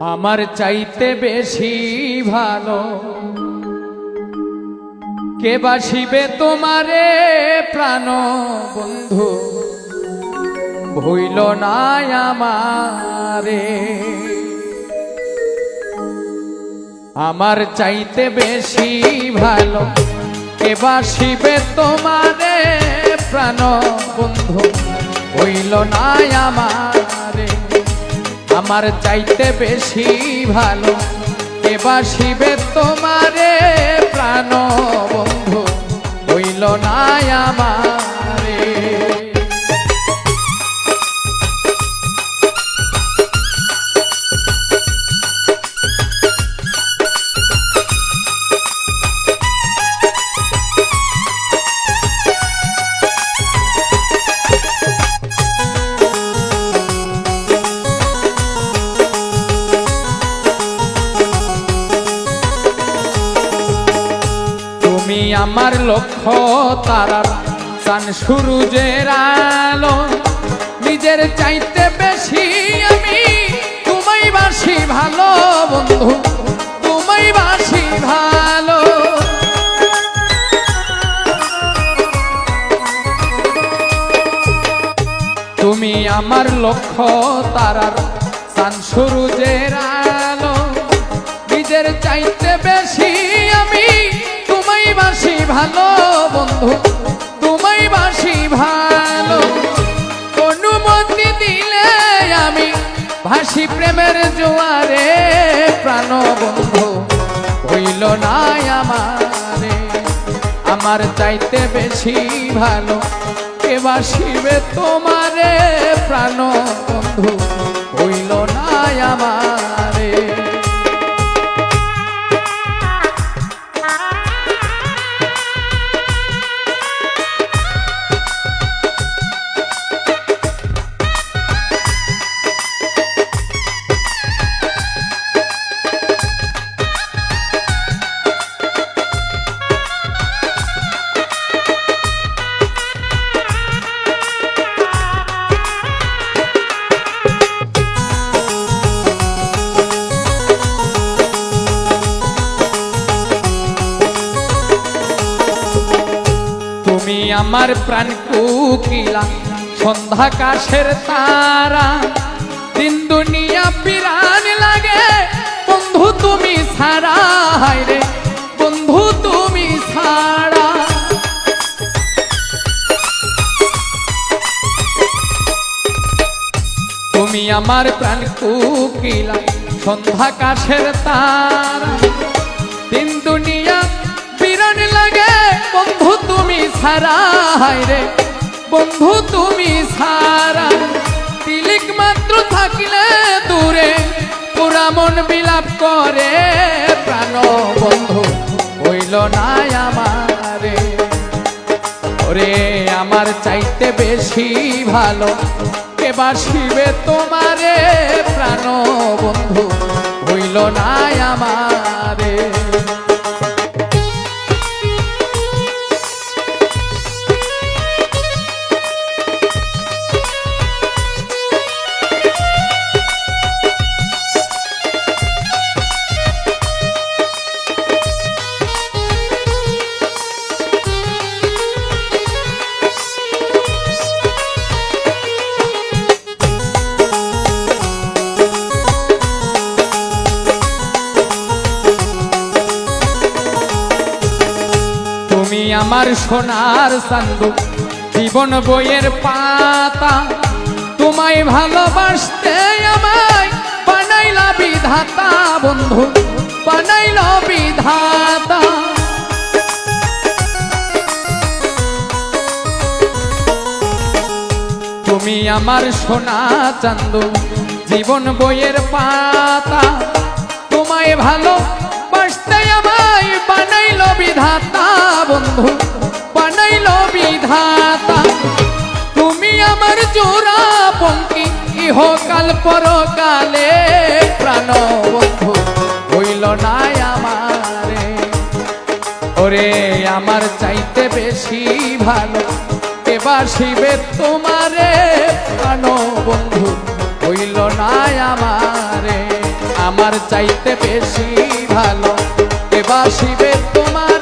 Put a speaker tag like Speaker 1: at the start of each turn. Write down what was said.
Speaker 1: আমার চাইতে বেশি ভালো। কে বাসিবে তোমারে প্রাণ বন্ধু? ভইল না আমারে। আমার চাইতে বেশি ভালো। কে বাসিবে তোমারে প্রাণ বন্ধু? হইল না আমারে। আমার চাইতে বেশি ভালো। কে বাসিবে তোমারে প্রাণ বন্ধু হইল না আমারে আমার লক্ষ্য তারার। চান সূর্যের আলো, নিজের চাইতে বেশি আমি তোমায় বাসি ভালো বন্ধু তোমায় বাসি ভালো। তুমি আমার লক্ষ্য তারার। চান সূর্যের আলো, নিজের চাইতে বেশি আমি বাসি ভালো বন্ধু তোমায় বাসি ভালো। অনুমতি দিলে আমি ভাসি প্রেমের জোয়ারে প্রাণ বন্ধু, হইল না আমারে। আমার চাইতে বেশি ভালো কে বাসিবে তোমারে প্রাণ বন্ধু, হইল না আমারে। আমার প্রাণ কুকিলা, সন্ধ্যা কাশের তারা। দিন দুনিয়া পিরান লাগে, বন্ধু তুমি হায় রে, বন্ধু তুমি ছাড়া। তুমি আমার প্রাণ কুকিলা, সন্ধ্যা কাশের তারা। দিন দুনিয়া ছাড়া রে। বন্ধু, তুমি ছাড়া। তিলিক মাত্র থাকলে দূরে, পুরা মন বিলাপ করে প্রাণ বন্ধু, হইল না আমারে। ওরে, আমার চাইতে বেশি ভালো, কে বাসিবে তোমারে প্রাণ বন্ধু, হইল না আমারে। আমার সোনার চান্দু। জীবন বইয়ের পাতা। তোমায় ভালোবাসতে আমায় বানাইলা বিধাতা বন্ধু, বানাইলা বিধাতা। তুমি আমার সোনা চান্দু, জীবন বইয়ের পাতা। তোমায় ভালো বাসতে বন্ধু বানাইল বিধাতা। তুমি আমার জোড়া পঙ্কি ইহকাল পরকালে প্রাণ বন্ধু হইল না আমারে। ওরে, আমার চাইতে বেশি ভালো কে বাসিবে তোমারে প্রাণ বন্ধু হইল না আমারে। আমার চাইতে বেশি ভালো, এবার শিবে তোমারে